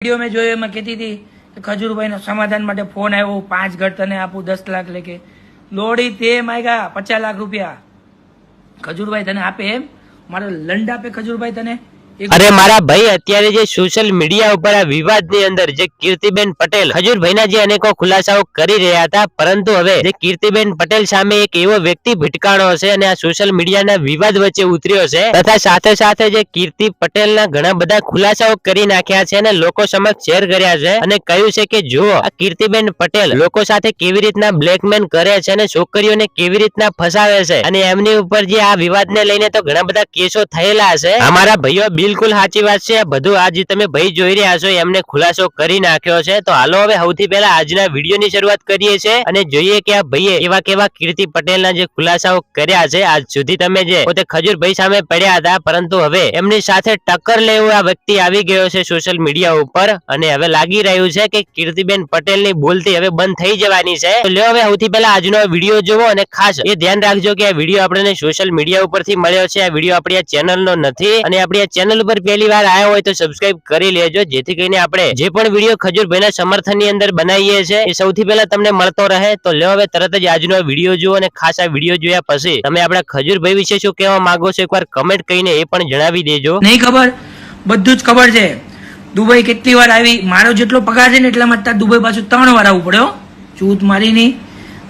Video મેં જોયો, એમાં કહેતી હતી કે ખજૂરભાઈના સમાધાન માટે ફોન આવ્યો પાંચ ઘર તને આપું, દસ લાખ લેકે લોડી તે માયગા પચાસ લાખ રૂપિયા. ખજૂરભાઈ તને આપે એમ? મારો લંડ આપે ખજૂરભાઈ તને? અરે મારા ભાઈ અત્યારે જે સોશિયલ મીડિયા ઉપર આ વિવાદની અંદર જે કીર્તિબેન પટેલ ખજૂરભાઈના જે અનેકો ખુલાસાઓ કરી રહ્યા હતા પરંતુ હવે જે કીર્તિબેન પટેલ સામે એક એવો વ્યક્તિ ભટકાણો છે અને આ સોશિયલ મીડિયાના વિવાદ વચ્ચે ઉતર્યો છે તથા સાથે સાથે જે કીર્તિ પટેલના ઘણા બધા ખુલાસાઓ કરી નાખ્યા છે અને લોકો સમક્ષ શેર કર્યા છે અને કહ્યું છે કે જુઓ આ કીર્તિબેન પટેલ લોકો સાથે કેવી રીતના બ્લેકમેન કરે છે અને છોકરીઓને કેવી રીતના ફસાવે છે અને એમની ઉપર જે આ વિવાદને લઈને તો ઘણા બધા કેસો થયેલા છે અમારા ભાઈઓ બિલકુલ સાચી વાત છે. બધું આજે તમે ભાઈ જોઈ રહ્યા છો, એમને ખુલાસો કરી નાખ્યો છે. તો હાલો હવે સૌથી પહેલા આજના વિડીયોની શરૂઆત કરીએ છીએ અને જોઈએ કે આ ભાઈએ એવા કેવા કીર્તિ પટેલના જે ખુલાસાઓ કર્યા છે. આજ સુધી તમે જે પોતે ખજૂરભાઈ સામે પડ્યા હતા, પરંતુ હવે એમની સાથે ટક્કર લેવું આ વ્યક્તિ આવી ગયો છે સોશિયલ મીડિયા ઉપર અને હવે લાગી રહ્યું છે કે કીર્તિબેન પટેલની બોલતી હવે બંધ થઈ જવાની છે. તો લ્યો હવે સૌથી પહેલા આજનો વીડિયો જોવો અને ખાસ એ ધ્યાન રાખજો કે આ વીડિયો આપણને સોશિયલ મીડિયા ઉપરથી મળ્યો છે. આ વીડિયો આપણી ચેનલનો નથી અને આપણી આ ચેનલ ઉપર પહેલી વાર આવ્યો હોય તો સબસ્ક્રાઇબ કરી લેજો. જેથી કરીને આપણે જે પણ વીડિયો ખજૂરભાઈના સમર્થનની અંદર બનાવીએ છીએ, એ સૌથી પહેલા તમને મળતો રહે. તો લ્યો હવે તરત જ આજનો વીડિયો જુઓ અને ખાસ આ વીડિયો જોયા પછી તમે આપણા ખજૂરભાઈ વિશે શું કહેવા માંગો છો એકવાર કમેન્ટ કરીને એ પણ જણાવી દેજો. નહીં ખબર? બધું જ ખબર છે. દુબઈ કેટલી વાર આવી? મારો જેટલો પગાર છે ને એટલામાં માટે દુબઈ પાછું ત્રણ વાર આવવું પડ્યો ચૂત મારી નહીં.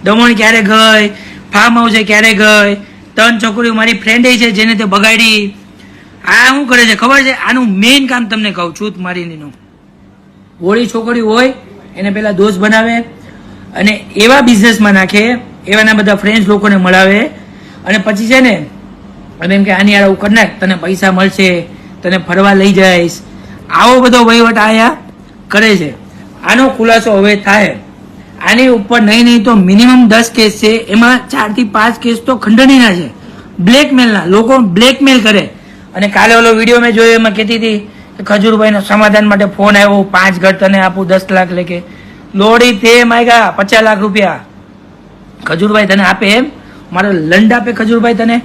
દમણ ક્યારે ગઈ? ફાર્મ હાઉસે ક્યારે ગઈ? ત્રણ છોકરીઓ મારી ફ્રેન્ડ છે જેને તે બગાડી આ શું કરે છે? ખબર છે? આનું મેઇન કામ તમને કહું છૂત મારીનીનું. હોળી છોકરી હોય, એને પેલા દોસ્ત બનાવે અને એવા બિઝનેસમાં નાખે, એવાના બધા ફ્રેન્ડ્સ લોકોને મળાવે અને પછી છે ને હવે એમ કે આની યાર આવું કરી નાખ, તને પૈસા મળશે, તને ફરવા લઈ જઈશ. આવો બધો વહીવટ આયા કરે છે. આનો ખુલાસો હવે થાય. આની ઉપર નહીં નહીં તો મિનિમમ દસ કેસ છે, એમાં ચારથી પાંચ કેસ તો ખંડણીના છે. બ્લેકમેલના લોકો બ્લેકમેલ કરે. અને કાલે ઓલો વીડિયો મેં જોયો, એમાં કહેતી હતી કે ખજૂરભાઈનો સમાધાન માટે ફોન આવ્યો, પાંચ ઘર તને આપું, દસ લાખ લેકે લોડી તે માયગા પચાસ લાખ રૂપિયા. ખજૂરભાઈ તને આપે એમ? મારો લંડ આપે ખજૂરભાઈ તને?